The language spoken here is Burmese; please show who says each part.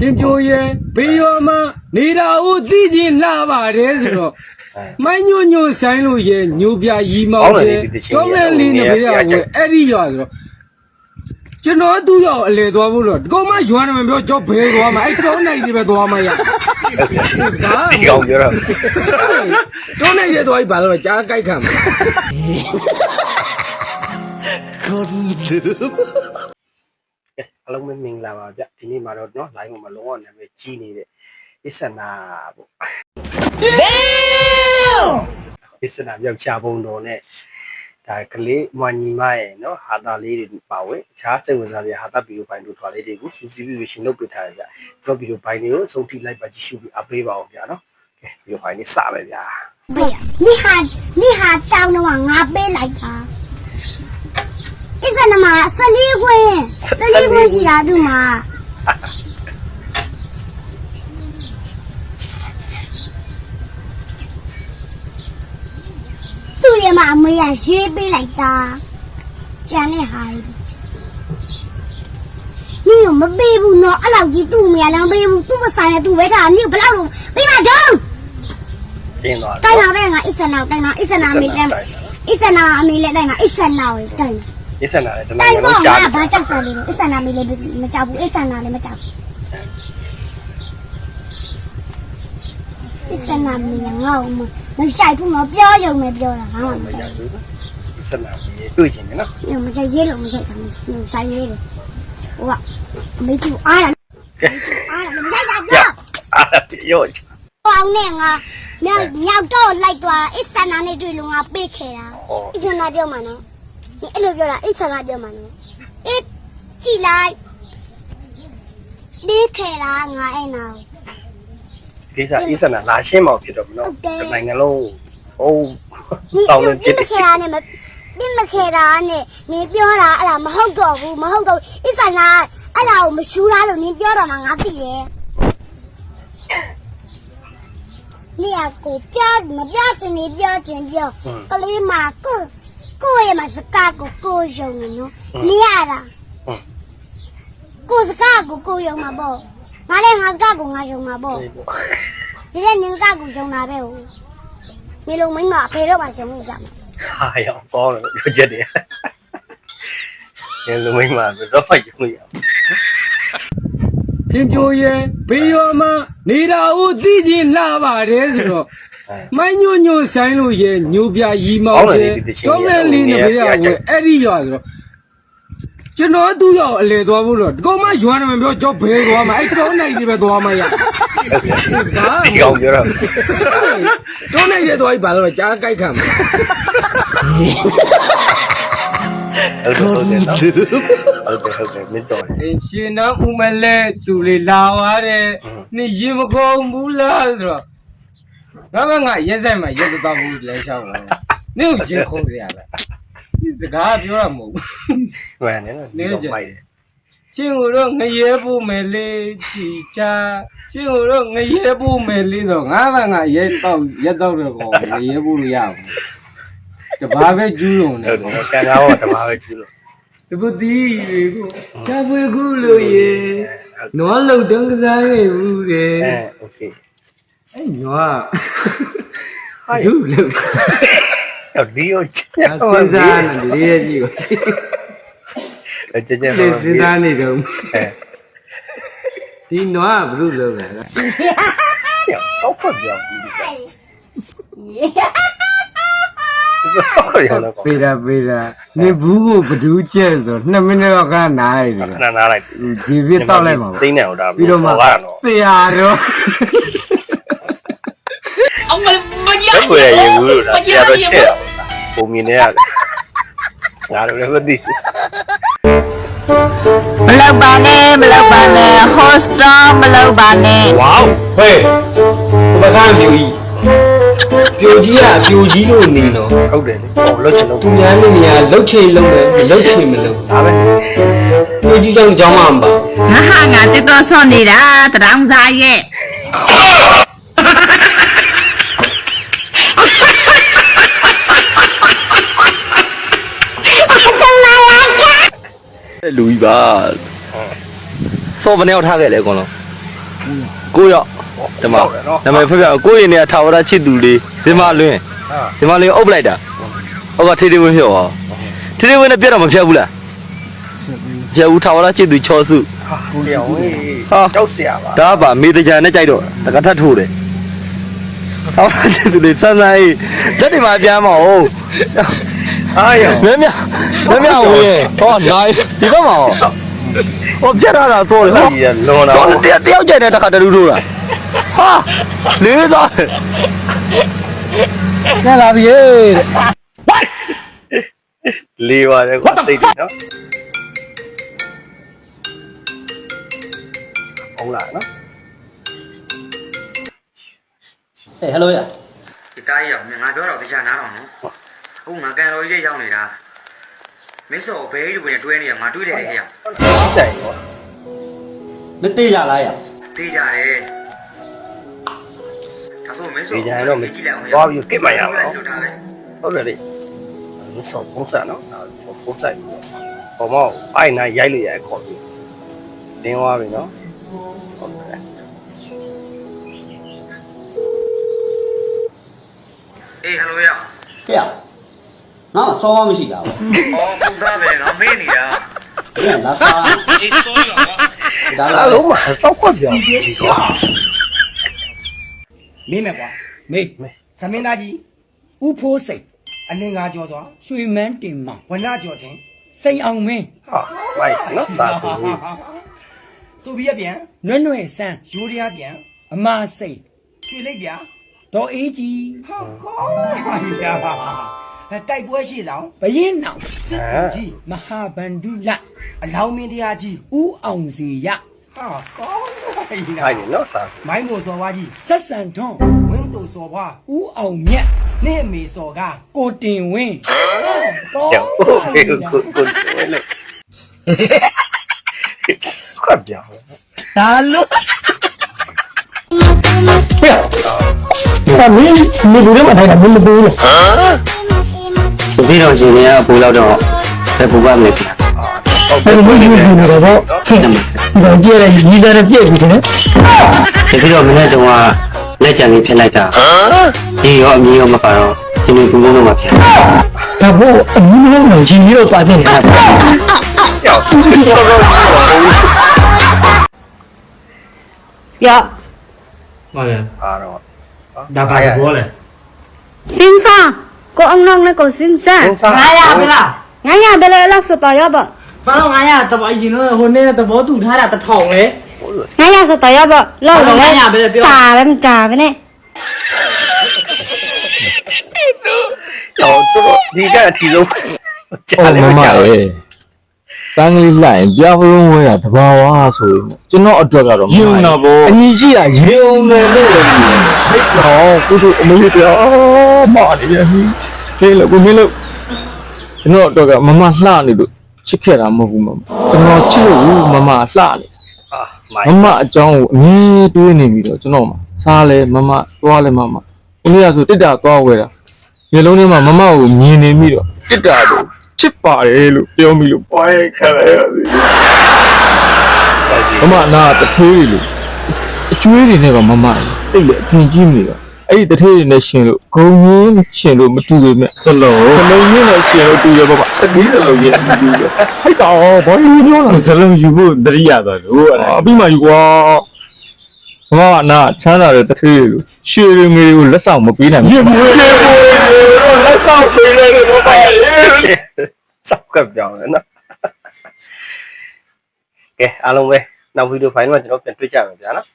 Speaker 1: ပြင်းပြိုရဲဘေးရောမနေတာဦးသိချင်းလှပါတယ်ဆိုတော့မိုင်းညို့ညို့ဆိုင်လို့ရဲညိုပြရီမောင်းကျဲတောင်းလဲလေးနေပြရဝဲအဲ့ဒီရွာဆိုတော့ကျွန်တော်သူ့ရောက်အလေသွားဖို့တော့ဒီကောင်မရွာနေမှာပြောကြောက်ဘဲသွားမှာအဲ့တောင်းနိုင်ဒီပဲသွားမှာရဒါ
Speaker 2: ဒီကောင်ပြောတော့
Speaker 1: တောင်းနိုင်တဲ့သွားပြီဘာလို့လဲကြားကြိုက်ခံမှာ
Speaker 2: အားလုံးပဲမင်္ဂလာပါဗျဒီနေ့မှာတော့เนาะ live မှာလုံးဝနာမည်ကြီးနေတဲ့ Isana ပေါ့ Isana မြောက်ချဘုံတော်နဲ့ဒါကလေးမွန်ညီမရဲ့เนาะဟာတာလေးတွေပါဝင်အခြားစိတ်ဝင်စားစရာဟာတာဗီဒီယိုပိုင်းတို့ထွာလေးတွေကိုစူးစီးပြီးဝေရှင်လုပ်ပေးထားရကြတို့ဗီဒီယိုပိုင်းတွေကိုစုံထိလိုက်ပါကြည့်ရှုပြီးအပေးပါအောင်ဗျာเนาะကဲဗီဒီယိုပိုင်းလေးစမယ်ဗျာ
Speaker 3: ဘယ်မိဟာမိဟာတောင်းတော့ငါပေးလိုက်တာ ကနမှာ14ခွင်း14ခွင်းရှိတာသူ့မှာသူ့ရဲ့မအမေကရေးပေးလိုက်တာကြံတဲ့ဟာနင်မပေးဘူးနော်အဲ့လောက်ကြီးသူ့မေလည်းမပေးဘူးသူ့မဆိုင်နဲ့သူ့ပဲထားနင်ဘလောက်လို့မိမဒုံး
Speaker 2: တင်းသွား
Speaker 3: တယ်တိုင်လာပဲငါအစ်ဆနာတိုင်လာအစ်ဆနာမေလည်းအစ်ဆနာအမေလည်းတိုင်လာအစ်ဆနာကိုတိုင်လာ
Speaker 2: အစ္စနာလည်းတမန်
Speaker 3: တိုင်း
Speaker 2: က
Speaker 3: တော့
Speaker 2: လုံးရှား
Speaker 3: ငါဘာကြောက်စလေးအစ်စနာမေလည်းမကြောက်ဘူးအစ်စနာလည်းမကြောက်အစ်စနာမေငါ့ကိုမဆိုင်ဘူးငါပြောရုံနဲ့ပြောတာငါမှမဆိုင်
Speaker 2: အစ္စနာကြီးတွေ့ချင်တယ်နော်
Speaker 3: ဘူးမဆိုင်ရေးလို့မဆိုင်ဘူးဆိုင်ရေးတယ်ဟိုကအမေကြီးအားရ
Speaker 2: ကဲ
Speaker 3: အားရမဆိုင်တာပြော
Speaker 2: အားရော့
Speaker 3: ပေါင်းနဲ့ငါမြောက်မြောက်တော့လိုက်သွားအစ်စနာနဲ့တွေ့လို့ငါပေးခဲ့တာ
Speaker 2: ဟော
Speaker 3: အစ်စနာပြောမှာနော် ဒီအဲ့လိုပြောတာအစ်စနာပြောမှာနော်အစ်ကြည့်လိုက်ဒီခဲတာငါအဲ့နာကို
Speaker 2: ဒီစားအစ္စနာလာရှင်းမောင်ဖြစ်တော့မနော်
Speaker 3: ဟုတ်တယ်
Speaker 2: ဒီနိုင်ငံလုံးအုံး
Speaker 3: ဒီ
Speaker 2: တောင်းလို့ဖြစ်
Speaker 3: ဒီ
Speaker 2: တယ်
Speaker 3: ခဲတာနဲ့မဒီမခဲတာနဲ့နင်ပြောတာအဲ့ဒါမဟုတ်တော့ဘူးမဟုတ်တော့ဘူးအစ်စနာအဲ့ဒါကိုမရှူရလို့နင်ပြောတော့မှငါသိတယ်နေရကိုပြောမပြောစင်နေပြောချင်းပြောကလေးမကို ကိုရဲ့မစကားကိုကိုယုံနေနော်နေရတာ
Speaker 2: ဟုတ်
Speaker 3: ကိုစကားကိုကိုယုံမှာပေါ့ငါလည်းငါစကားကိုငါယုံမှာပေါ့
Speaker 2: ဒီပေါ့
Speaker 3: ဒီလည်းနင်ကကိုယုံတာပဲဟုတ်နေလုံးမိမအဖေတော့မှယုံနေကြမှာ
Speaker 2: ဟာရောကောင်းတယ်ပြောချက်တယ်ဒီလူမိန်းမတော့ဖိုက်ရုံရအောင်
Speaker 1: ပြင်းပြိုရဲဘေးရောမနေတာဦးသိချင်းလှပါတယ်ဆိုတော့ မိုင်းညို့ညို့ဆိုင်လို့ရဲညိုပြရီမောင်းကျဲတောင်းလဲလေးနေပြရဝဲအဲ့ဒီရွာဆိုတော့ကျွန်တော်သူ့ရောက်အလေသွားဖို့တော့ဒီကောင်မရွာနေမှာပြောကြောက်ဘဲသွားမှာအဲ့တောင်းနိုင်ဒီပဲသွားမှာရဒါ
Speaker 2: ဒီကောင်ပြောတော့
Speaker 1: တောင်းနိုင်တဲ့သွားပြီဘာလို့လဲကြားကြိုက်ခံမှာ
Speaker 2: ဟုတ်တယ်ဟုတ်တယ်နော်ဟုတ်တယ်ဟုတ်တယ်မင်းတော်တယ်
Speaker 1: အင်းရှင်တော်ဦးမလဲသူလေးလာသွားတယ်နေရင်မကုန်ဘူးလားဆိုတော့ ငါမငါရက်ဆိုင်မှာရက်တော့ဘူးလဲရှောင်းလာနေကိုရင်ခုံစရာပဲဒီစကားပြောရမဟုတ်ဘူး
Speaker 2: မှန်တယ်နော်ဒီကောင်မိုက်တယ်
Speaker 1: ရှင်ကိုတော့ငရဲဖို့မယ်လေးချီချာရှင်ကိုတော့ငရဲဖို့မယ်လေးဆိုငါးပါးငါရဲတော့ရက်တော့တော့ကောငရဲဖို့လို့ရအောင်တဘာပဲကျူးလုံးနေ
Speaker 2: ဟုတ်တယ်ကံကားတော့ဓမ္မပဲကျူးလို့
Speaker 1: ဒီပုတီးတွေကိုရှားပွေခုလို့ရေနွားလုံတုံးကစားခဲ့ဘူးတဲ့
Speaker 2: အဲโอเค
Speaker 1: အဲ့နွားဘူးလို့
Speaker 2: တော့ဒီကိုချ
Speaker 1: အစင်းစားနေလေးရဲ့ကြီးကို
Speaker 2: စ်ကြကြ
Speaker 1: လေစဉ်းစားနေတော့
Speaker 2: အဲ
Speaker 1: ဒီနွားကဘလို့လုပ်လဲ
Speaker 2: စောက်ဖတ်ပြောပြီးဒီကစောက်ရတော့
Speaker 1: ပေတာပေတာနေဘူးကိုဘဒူးကျဲဆို2မိနစ်တော့ခဏနားရတယ်
Speaker 2: ခဏနားလိုက်
Speaker 1: ဂျီပြတောက်လိုက်ပါ
Speaker 2: သိနေအောင်ဒါ
Speaker 1: ပြီးတော့မှ
Speaker 2: ဆောက်ရတော့
Speaker 1: ဆရာတော့
Speaker 4: ông mà mà
Speaker 2: ဘယ်ကိုရရေဘူးလို့ဒါဆရာတော့ချက်တာပုံမြင်နေရတယ်ငါတို့လည်းမသိ
Speaker 4: မလောက်ပါနဲ့မလောက်ပါနဲ့ hostel မလောက်ပါနဲ့
Speaker 1: ဝေါဟဲ့ဘကမျိုးကြီးပြိုကြီးကအပြိုကြီးလို့နေတော့
Speaker 2: ဟုတ်တယ်လေဟောလွတ်ချင်လို့
Speaker 1: သူများလူများလှုပ်ချင်လှုပ်တယ်လှုပ်ချင်မလှုပ်
Speaker 2: ဒါပဲ
Speaker 1: ပြိုကြီးကြောင့်ကြောင်းမှမပါ
Speaker 4: ငါဟာငါတက်တော့ဆော့နေတာတရောင်စားရဲ့
Speaker 5: လူကြီးပါစောဘယ်နဲ့ရောက်ထားခဲ့လဲအကုန်လုံး ကိုရောက်ဒီမှာနာမည်ဖက်ဖက်ကိုရင်เนี่ยထာဝရချစ်သူလေးဇင်မလွင်း
Speaker 2: ဟာ
Speaker 5: ဇင်မလွင်းအုပ်လိုက်တာဟုတ်ကထေးထေးဝင်းဖြုတ်အောင်ထေးထေးဝင်းနဲ့ပြတ်တော့မဖြတ်ဘူးလားဖြတ်ဘူးထာဝရချစ်သူချောစု
Speaker 2: ဟာပြောင်းဟေး
Speaker 5: ဟာ
Speaker 2: ကြောက်เสียပါ
Speaker 5: ဒါကပါမေတကြံနဲ့ကြိုက်တော့တကထထိုးတယ်ထာဝရချစ်သူလေးစမ်းစမ်းရေးလက်တွေမှာပြန်မအောင်
Speaker 2: အားရ
Speaker 5: မြမြမြမြဝင်းဟောနိုင်ဒီဘက်မှာဟောပြတ်ရတာတော့လေဟော
Speaker 2: ဒီလွန်
Speaker 5: ကျော
Speaker 2: တော့
Speaker 5: င်းတယောက်တယောက်ကြိုက်တဲ့တစ်ခါတလူထိုးတာဟာလေးသားနဲ့လာပြီ
Speaker 2: လေးပါတယ်ကွာစိတ်တယ်နော်ဟုတ်လားနော်
Speaker 6: ဟဲ့ဟယ်လိုရ
Speaker 7: ဒီတားကြီးရောက်ငါပြောတော့တရားနားတော့နော် အခုငါကန်တော်ကြီးရဲ့ရောက်နေတာမင်းစောဘဲကြီးတွေနဲ့တွဲနေရငါတွေးတယ်လေဟဲ့ရောက်
Speaker 2: တိုင်ရော
Speaker 6: မတေးကြလားရ
Speaker 7: တေးကြတယ်ဒါဆိုမင်းစော
Speaker 2: ဒီကြရင်တော့မ
Speaker 7: ကြည့်လိုက်အောင်
Speaker 2: သွားပြီးကိတ်မှရအောင်
Speaker 7: လို့ထားပဲ
Speaker 2: ဟုတ်တယ်လေဆောဖုန်းဆက်နော်ဆောဖုန်းဆက်ဘောမောအိုင်နိုင်ရိုက်လို့ရခေါ်ပြီးလင်းသွားပြီနော်ဟုတ်တယ်
Speaker 7: အေးဟယ်လိုရောက်
Speaker 6: ဟဲ့ငါဆောင်းမရှိတာဗော
Speaker 7: အော်ပုံသားပဲငါမေးနေတာ
Speaker 6: ဟဲ့လာစား
Speaker 7: အေးဆိုးရောနော်
Speaker 6: ဒါ
Speaker 2: အ
Speaker 6: လား
Speaker 2: လုံးမစောက်ခွက်ပြောင်းဒီတော့
Speaker 1: မင်းမယ်ကွာမေးသမင်းသားကြီးဥဖိုးစိတ်အလင်းငါကြောသွားရွှေမန်းတင်မောင်ဝနကြောတင်စိန်အောင်မင်း
Speaker 2: ဟာမိုက်နော်စာဆိုပြီး
Speaker 1: ဆိုဗီယက်ပြန်နွဲ့နွဲ့ဆန်းယူရီးယားပြန်အမစိတ်ရွှေလိပ်ပြန်ဒေါ်အေးကြီးဟာကောင်းပါ တိုက်ပွဲရှိဆောင်ဘရင်နောင်စစ်ကြီးမဟာဗန္ဓုလအလောင်းမင်းတရားကြီးဦးအောင်စီရဟာကောင်းပါပြီ
Speaker 2: ဟိုင်နော်စာ
Speaker 1: မိုင်းမို့စော်ဘွားကြီးဆက်ဆန်ထွန်းဝင်းတူစော်ဘွားဦးအောင်မြတ်နေအမေစော်ကကိုတင်ဝင်းကောင်း
Speaker 2: ပြောင်းဟုတ်ကဲ့ကိုကိုဝဲလို့ခွက်ပြောင်း
Speaker 8: ဆိုပြီးတော့ရှင်ကအပူလောက်တော့ပဲပူပါမယ်ခင်ဗျာ
Speaker 2: အဲ့ဒီလိုမျိုးနေတော့
Speaker 8: ဟုတ်တယ်။
Speaker 5: ဒါကြည့်ရရင်ညီသားနဲ့ပြည့်ပြီတဲ့။
Speaker 8: တကယ်တော့မနေ့တုန်းကလက်ချံလေးဖျက်လိုက်တာ။ဒီရောအမီရောမပါတော့ဒီလိုပုံပုံတော့မဖျက်။
Speaker 5: ဒါဖို့အမီရောမကြီးရောပါတဲ့နေတာ။
Speaker 2: ရောက်ဆုံးတော့။
Speaker 8: ရောက်။မလဲ။
Speaker 2: အားတော့။
Speaker 8: ဒါပါရောလဲ။
Speaker 9: စင်းစား။ ကိုအောင်နောင်နဲ့ကိုစင်စံ
Speaker 2: စင်စား
Speaker 6: ငါရမလား
Speaker 9: ငါရဘယ်လဲလောက်စတော့ရပါ
Speaker 6: ဘာလို့ငါရတပအရင်တော့ဟိုနေ့သဘောတူထားတာတစ်ထောင်လေ
Speaker 9: ငါရစတော့ရပါလောက်တယ်
Speaker 6: ငါရဘယ်လဲပြော
Speaker 9: ကြာပဲမကြာပဲနဲ့
Speaker 2: တော့တော့ဒီကအထီလုံးကြာ
Speaker 5: ဟုတ်
Speaker 2: လေ
Speaker 5: မ
Speaker 2: မ
Speaker 5: မ
Speaker 2: ကြာဘူး
Speaker 5: ရဲ့တန်းကလေးလှရင်ပြားဖုံးဝဲတာတဘာဝဆိုရင်ကျွန်တော်အတွက်ကတော့ယုံတော့ဗောအညီကြီးကယုံတယ်လို့လည်းမြင်ဟိတ်တော့ကုသအမေပြောမာနေရပြီ ခေလို့ကိုမင်းလို့ကျွန်တော်အတွက်ကမမလှနေလို့ချစ်ခဲ့တာမဟုတ်ဘူးမမကျွန်တော်ချစ်လို့မမလှနေ
Speaker 2: အာမို
Speaker 5: မ
Speaker 2: င်း
Speaker 5: မအကြောင်းကိုအမြဲတွေးနေပြီးတော့ကျွန်တော်မှာစားလဲမမသွားလဲမမဦးလေးကဆိုတစ်တာသွားဝဲတာမျိုးလုံးထဲမှာမမကိုမြင်နေပြီးတော့တစ်တာတော့ချစ်ပါတယ်လို့ပြောမိလို့ပွားရခါရရစီမမနာတထေးတွေလို့အကျွေးတွေနဲ့ကမမတိတ်လေအထင်ကြီးနေတော့ အဲ့ဒီတထေးတွေနဲ့ရှင်လို့ဂုံရင်းရှင်လို့မတူပေမဲ့စလုံးစလုံးရင်းနဲ့ရှင်လို့တူရပါပါစပီးစလုံးရင်းတူရဟိုက်တော့ဘာလို့ပြောလဲစလုံးယူဖို့တရိယာတော့လို့အဲ့ဒါအပြီးမှယူကွာမမနာချမ်းသာတဲ့တထေးတွေလို့ရွှေတွေငွေတွေကိုလက်ဆောင်မပေးနိုင်ဘူးရေမွေးရေမွေးလက်ဆောင်ပေးတယ်လို့ပါရဲ့
Speaker 2: စောက်ကပြောင်းလေနော်ကဲအားလုံးပဲနောက်ဗီဒီယိုဖိုင်မှာကျွန်တော်ပြန်တွေ့ကြမယ်ဗျာနော်